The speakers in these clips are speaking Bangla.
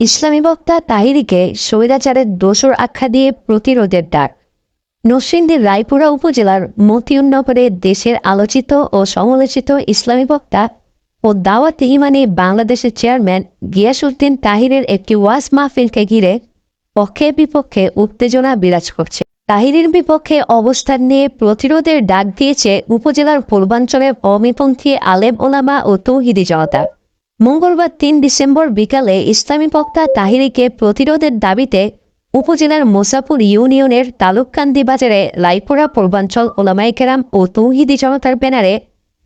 ইসলামী বক্তা তাহিরিকে স্বৈরাচারের দোসর আখ্যা দিয়ে প্রতিরোধের ডাক। নরসিংদীর রায়পুরা উপজেলার মতিউন্নগরে দেশের আলোচিত ও সমালোচিত ইসলামী বক্তা ও দাওয়াত ইমানি বাংলাদেশের চেয়ারম্যান গিয়াসউদ্দিন তাহিরের একটি ওয়াজ মাহফিলকে ঘিরে পক্ষে বিপক্ষে উত্তেজনা বিরাজ করছে। তাহিরের বিপক্ষে অবস্থান নিয়ে প্রতিরোধের ডাক দিয়েছে উপজেলার পূর্বাঞ্চলের অমিপন্থী আলেম ওলামা ও তৌহিদি জনতা। মঙ্গলবার তিন ডিসেম্বর বিকালে ইসলামী বক্তা তাহিরিকে প্রতিরোধের দাবিতে উপজেলার মোসাপুর ইউনিয়নের তালুককান্দি বাজারে লাইপুরা পূর্বাঞ্চল ওলামাইকেরাম ও তৌহিদি জনতার ব্যানারে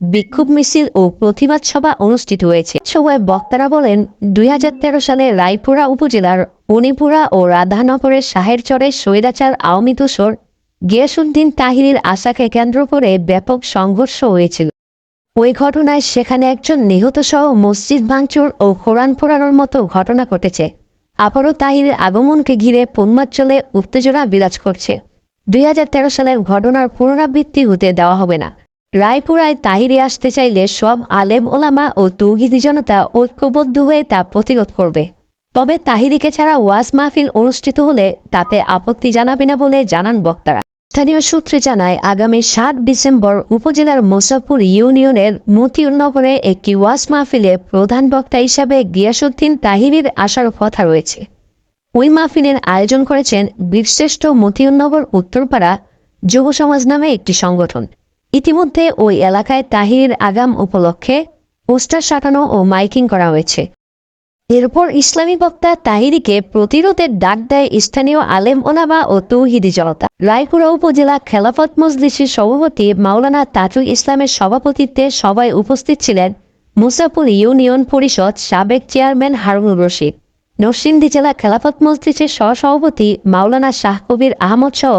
বিক্ষোভ মিছিল ও প্রতিবাদ সভা অনুষ্ঠিত হয়েছে। সভায় বক্তারা বলেন, দুই হাজার তেরো সালে রায়পুরা উপজেলার উনিপুরা ও রাধানগরের শাহেরচরে স্বৈরাচার আওয়ামী দোসর গিয়াসুদ্দিন তাহিরের আশাকে কেন্দ্র করে ব্যাপক সংঘর্ষ হয়েছিল। ওই ঘটনায় সেখানে একজন নিহত সহ মসজিদ ভাঙচুর ও কোরআন পোড়ানোর মতো ঘটনা ঘটেছে। আবারও তাহিরের আগমনকে ঘিরে পূর্বাঞ্চলে উত্তেজনা বিরাজ করছে। দুই হাজার তেরো সালের ঘটনার পুনরাবৃত্তি হতে দেওয়া হবে না। রায়পুরায় তাহিরে আসতে চাইলে সব আলেম ওলামা ও তৌহিদি জনতা ঐক্যবদ্ধ হয়ে তা প্রতিরোধ করবে। তবে তাহিরিকে ছাড়া ওয়াজ মাহফিল অনুষ্ঠিত হলে তাতে আপত্তি জানাবে না বলে জানান বক্তারা। স্থানীয় সূত্রে জানায়, আগামী সাত ডিসেম্বর উপজেলার মোসাফুর ইউনিয়নের মতিউন্নগরে একটি ওয়াস মাহফিলে প্রধান বক্তা হিসাবে গিয়াসুদ্দিন তাহিরির আসার কথা রয়েছে। ওই মাহফিলের আয়োজন করেছেন বীরশ্রেষ্ঠ মতিউন্নগর উত্তরপাড়া যুব সমাজ নামে একটি সংগঠন। ইতিমধ্যে ওই এলাকায় তাহিরের আগাম উপলক্ষে পোস্টার সাটানো ও মাইকিং করা হয়েছে। এরপর ইসলামী বক্তা তাহিরিকে প্রতিরোধের ডাক দেয় স্থানীয় আলেম ওলামা ও তৌহিদি জনতা। রায়পুরা উপজেলা খেলাফত মজলিসের সভাপতি মাওলানা তাজুল ইসলামের সভাপতিত্বে সভায় উপস্থিত ছিলেন মুসাপুর ইউনিয়ন পরিষদ সাবেক চেয়ারম্যান হারুনুর রশিদ। নরসিংদী জেলা খেলাফত মজলিসের সহসভাপতি মাওলানা শাহ কবির আহমদ সহ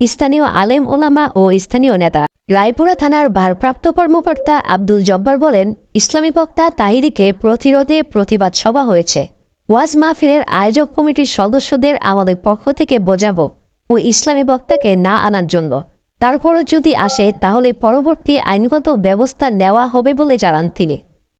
স্থানীয় আলেম ওলামা ও স্থানীয় নেতা। রায়পুরা থানার ভারপ্রাপ্ত কর্মকর্তা আব্দুল জব্বার বলেন, ইসলামী বক্তা তাহিরিকে প্রতিরোধে প্রতিবাদ সভা হয়েছে। ওয়াজ মাহফিলের আয়োজক কমিটির সদস্যদের আমাদের পক্ষ থেকে বোঝাবো ও ইসলামী বক্তাকে না আনার জন্য। তারপরও যদি আসে, তাহলে পরবর্তী আইনগত ব্যবস্থা নেওয়া হবে বলে জানান তিনি।